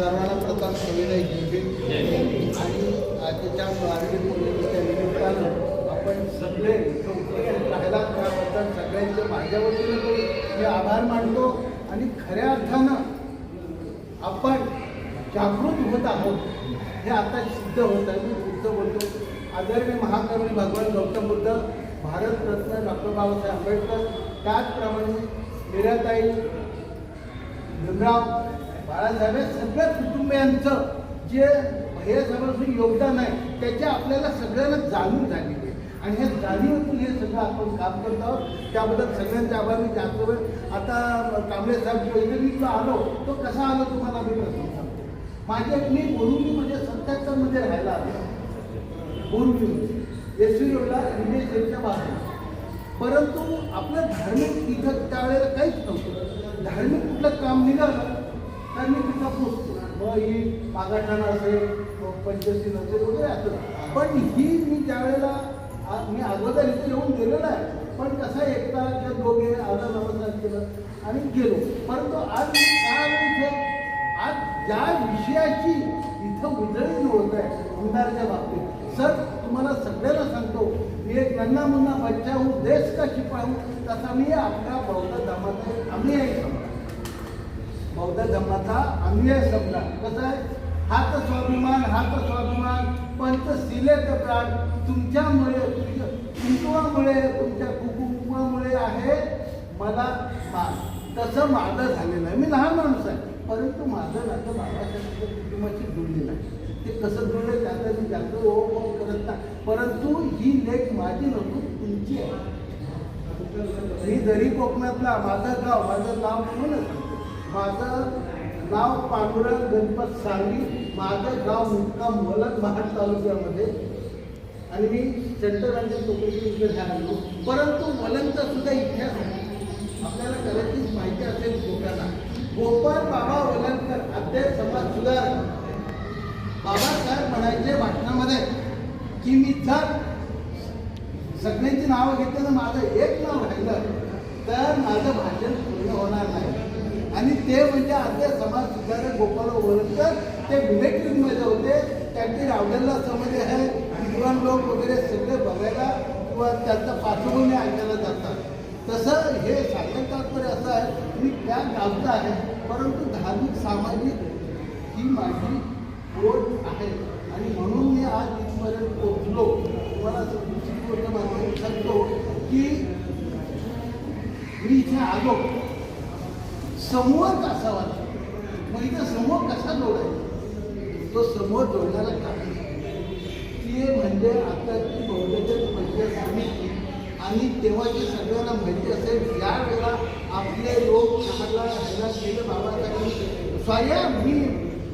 सर्वांना प्रथम सविनय जय आणि आजच्या मराठी पौर्णिमेच्या निमित्तानं आपण सगळे उपस्थित राहिला त्याबद्दल सगळ्यांचे माझ्या वतीनं मी आभार मानतो. आणि खऱ्या अर्थानं आपण जागृत होत आहोत हे आता सिद्ध होत आहे. मी सिद्ध बोलतो आदरणीय महाकवी भगवान गौतम बुद्ध भारतरत्न डॉक्टर बाबासाहेब आंबेडकर. त्याचप्रमाणे मीराताई भीमराव बाळासाहेब सगळ्या कुटुंबियांचं जे हे सगळं योगदान आहे त्याचे आपल्याला सगळ्यांना जाणून झालेली आहे. आणि हे जाणीवतून हे सगळं आपण काम करत आहोत. त्याबद्दल सगळ्यांचे आभार मी जास्त वेळ आता कांबळे साहेब जो मी जो आलो तो कसा आलो तुम्हाला मी प्रश्न सांगतो. माझे मी बोरुलीमध्ये म्हणजे सत्याहत्तरमध्ये राहायला आलो. बोरुलीमध्ये म्हणजे. एस सी रोडला इंडियन बाजूला. परंतु आपलं धार्मिक इथं त्यावेळेला काहीच नव्हतं. धार्मिक कुठलं काम निघालं तर मी तिथं पोचतो. मग ही मागाठाणा असेल पंचशील असेल वगैरे असेल पण ही मी त्यावेळेला मी अगोदर इथे येऊन गेलेलो आहे. पण कसं एकटा किंवा दोघे आलं नमस्कार केलं आणि गेलो. परंतु आज मी त्यावेळी इथे आज ज्या विषयाची इथं उजळी होत आहे आमदारच्या बाबतीत. सर तुम्हाला सगळ्यांना सांगतो मी एक नन्ना मुन्ना बच्चा देश का शिपाई तसा मी आपल्या बौद्ध धर्माचा आम्ही आहे बौद्ध धर्माचा अन्वय समजा. कसं आहे? हात स्वाभिमान हात स्वाभिमान पंचशिलेत प्राण तुमच्यामुळे तुमच्या कुंकुमामुळे तुमच्या कुकुमामुळे आहे मला मान. तसं माझं झालेलं आहे. मी लहान माणूस आहे. परंतु माझं नातं बाबासाहेबांच्या कुटुंबाशी जुळलेलं आहे. ते कसं जुळलं त्याचं मी जास्त ओळख करत नाही. परंतु ही लेख माझी नको तुमची आहे. मी जरी कोकणातला माझं गाव माझं नाव म्हणूनच माझं नाव पांडुरंग गणपत सांगली माझं गाव मुक्काम वलद महाड तालुक्यामध्ये. आणि मी सेंट्रल बँकेत चौकशी इथे झालो परंतु वलनचा सुद्धा इतिहास आहे. आपल्याला कदाचित माहिती असेल लोकांना गोपाळ बाबा वलनकर अध्यय समाज सुधारक बाबासाहेब म्हणायचे भाषणामध्ये की मी जर सगळ्यांची नावं घेतली तर माझं एक नाव राहिलं तर माझं भाषण पूर्ण होणार नाही. आणि ते म्हणजे आद्य समाज सुधारक गोपाळ वळणकर ते मिलिटरीमध्ये होते. त्यांची रावलेला समज आहे. विद्वान लोक वगैरे सगळे बघायला किंवा त्यांचा पार्श्वभूमी ऐकायला जातात. तसं हे सांगण्याचं तात्पर्य असं आहे मी त्या गावचा आहे. परंतु धार्मिक सामाजिक ही माझी ओढ आहे. आणि म्हणून मी आज इथपर्यंत पोचलो तुम्हाला असं दुसरी गोष्ट माध्यम सांगतो की मी इथे आलो. समूह कसा वाटतो मग इथं समूह कसा जोडायचा? तो समूह जोडण्याला कारण ते म्हणजे आताची बहुजन पंचायत समिती आणि तेव्हाची सगळ्यांना माहिती असेल ज्या वेळेला आपले लोक शहरला राहायला गेले बाबासाहेबांनी स्वयं मी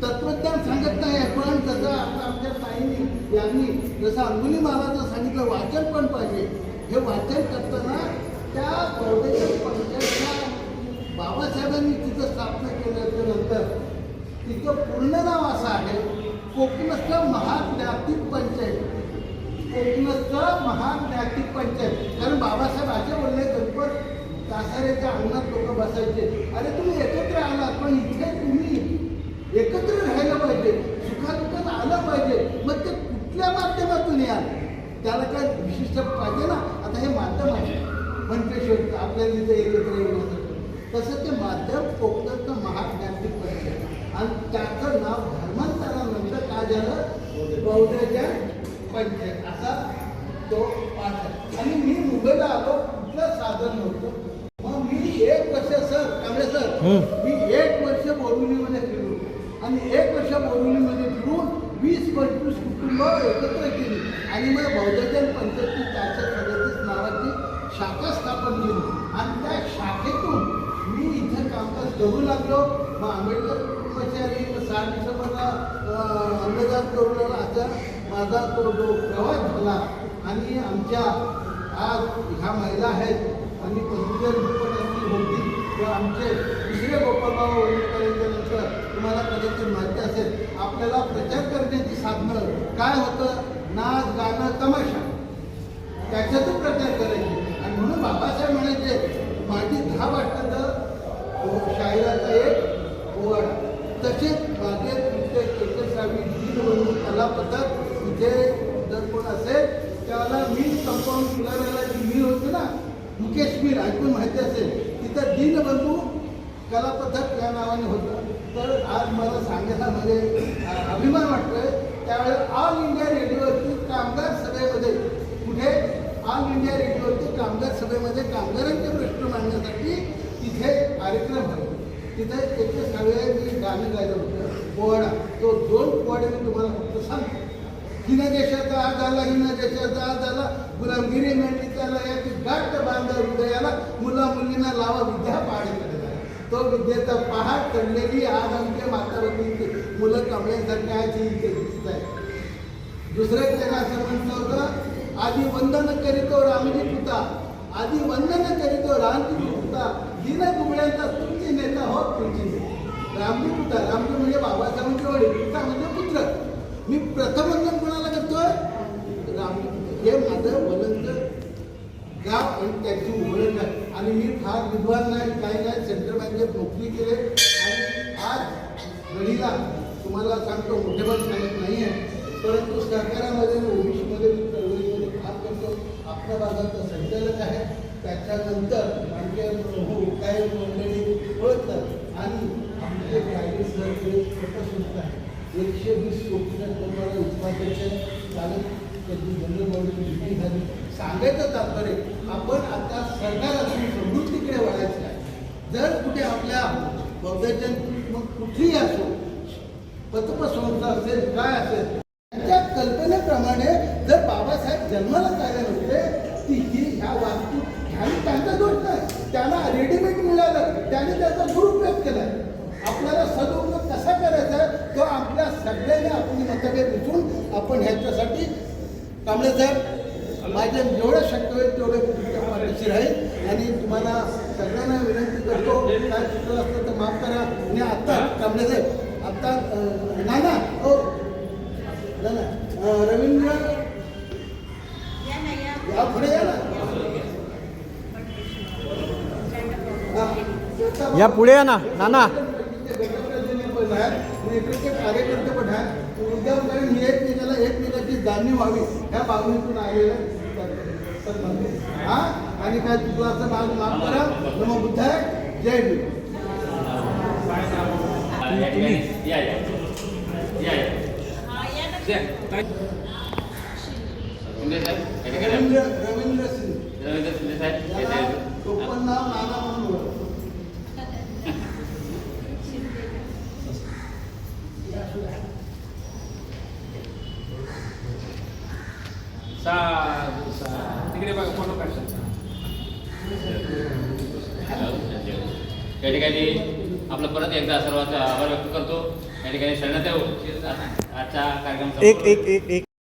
तत्वज्ञान सांगत नाही पण जसं आता आमच्या ताईंनी यांनी जसं अंगुली महाराजांना सांगितलं वाचन पण पाहिजे. हे वाचन करताना त्या बहुजन महाराजांनी तिथं स्थापना केल्याच्यानंतर तिचं पूर्ण नाव असं आहे कोकणस्थ महाज्ञातिक पंचायत. कोकणस्थ महाज्ञातिक पंचायत. कारण बाबासाहेब असे बोलले गणपत कासाऱ्याच्या अंगणात लोक बसायचे. अरे तुम्ही एकत्र आलात पण इथे तुम्ही एकत्र राहायला पाहिजे सुखादुखात आलं पाहिजे. मग ते कुठल्या माध्यमातून याल? त्याला काय विशिष्ट पाहिजे ना? आता हे माध्यम आहे. पंचेश्वर आपल्याला तिथे एकत्र येऊन तसं ते माध्यम कोकणातलं महाज्ञातिक पंचायत आणि त्याचं नाव धर्मांतरानंतर काय झालं? बौद्धजन पंचायत असा तो पाठ आणि मी मुंबईला आलो कुठलं साधन नव्हतं. मग मी एक वर्ष सर कांबळे सर मी एक वर्ष बोरिवलीमध्ये फिरलो आणि एक वर्ष बोरिवलीमध्ये फिरून वीस पंचवीस कुटुंब एकत्र केली. आणि मग बौद्धजन पंचायतची चारशे सदतीस नावाची शाखा करू लागलो. मग आंबेडकर कुटुंबाचारी मग साठ डिसेंबरला अन्नदान करू आता असा माझा तो जो प्रवास झाला आणि आमच्या आज ह्या महिला आहेत आणि पदवीधर पण होती किंवा आमचे दुसरे गोपालबाबा वडीलपर्यंत तुम्हाला कदाचित माहिती असेल आपल्याला प्रचार करण्याची साधनं काय होतं? नाच गाणं तमाशा. त्याच्यातून प्रचार करायचे. आणि म्हणून बाबासाहेब म्हणायचे माझी दहा वाटतं शाहिराचा एक ओवाडा तसेच मागे कला पद्धत तिथे जर कोण असेल त्याला मी कंपाऊंड फुलाऱ्याला जी मीर होती ना मुकेश मीर ऐकून माहिती असेल तिथं दीनबंधू कला पद्धत या नावाने होतं. तर आज मला सांगायला म्हणजे अभिमान वाटतोय. त्यावेळेस ऑल इंडिया रेडिओवरती कामगार सभेमध्ये कुठे ऑल इंडिया रेडिओवरती कामगार सभेमध्ये कामगारांचे प्रश्न मांडण्यासाठी तिथे कार्यक्रम होते तिथे त्याचे सगळे मी गाणं गायलं होतं. पोवाडा. तो दोन पोवाडे मी तुम्हाला फक्त सांगतो. हिन देशाचा आज झाला हिन देशाचा आज झाला गुलामगिरी मेंढी त्याला याची गाठ बांधा हृदयाला. मुला मुलींना लावा विद्या पाडे तो विद्येचा पहाड चढलेली आज आमच्या मातावरती मुलं कमळ्यासारखे आज इथे दिसत आहे दुसरं त्याला असं म्हटलं होतं आधी वंदन करीतो रामजी पुता. आधी वंदन करीतो रामजी पुता. दिन दुबळ्यांचा तुमची नेता हो तुमची नेता. रामजी पुता रामजी म्हणजे बाबासाहेबांचे वडील पिता म्हणजे पुत्र. मी प्रथम वंदन कोणाला करतोय? रामजी हे माझं वलंद गाव आणि त्याची ओळख आहे आणि मी फार विद्वान नाही काही नाही सेंट्रल बँकेत नोकरी केले. आणि आज घडीला तुम्हाला सांगतो मोठेपण सांगत नाही आहे परंतु सरकारामध्ये ओबीसीमध्ये मी चळवळीमध्ये काम करतो आपल्या भागाचा संचालक आहे. त्याच्यानंतर म्हणजे प्रभू काही मंडळी ओळखतात आणि आमचे कायदे सर छोटं आहे एकशे वीस कोटीच्या तुम्हाला उत्पादनाचे चालत त्याची जनरल मिटिंग झाली. सांगायचं तात्पर्य आपण आता सरकार असून समृद्धीकडे वळायचं आहे. जर कुठे आपल्या बौद्धाच्या मग कुठेही असो पतपसंस्था असेल काय असेल त्यांच्या कल्पनेप्रमाणे जर बाबासाहेब जन्माला आले नसते ती ही ह्या वास्तू आणि त्यांचा दोष नाही. त्यांना रेडीमेड मिळालं. त्याने त्याचा दुरुपयोग केला आपल्याला सदुपयोग कसा करायचा तो आपल्या सगळ्यांनी आपली मतभेद विचारून आपण ह्याच्यासाठी कांबळे साहेब माझ्या जेवढं शक्य होईल तेवढे तुमच्या पाठीशी राहील. आणि तुम्हाला सगळ्यांना विनंती करतो काय चुकलं असतं तर माफ करा. आणि आत्ता कांबळे साहेब आत्ता नाना अं, रवींद्र या पुढे या ना हा. या पुढे या ना नाना आहे आहे एकमेकाची जाणीव व्हावी ह्या मागणीतून आलेलं सन्मान हा आणि काय तुला असं माग माफ करा नमो बुद्धाय जय भीम या ठिकाणी या या या या द्या. शिंदे साहेब या ठिकाणी रवींद्र रवींद्र सिंग रवींद्र ठिकाणी. टोपण नाव नाना म्हणून साधू साधू तिकडे बघा फोटो काढतात या ठिकाणी आपलं परत एकदा सर्वांचा आभार व्यक्त करतो. या ठिकाणी शरणात येऊ आजचा कार्यक्रम एक संपतो. एक एक एक.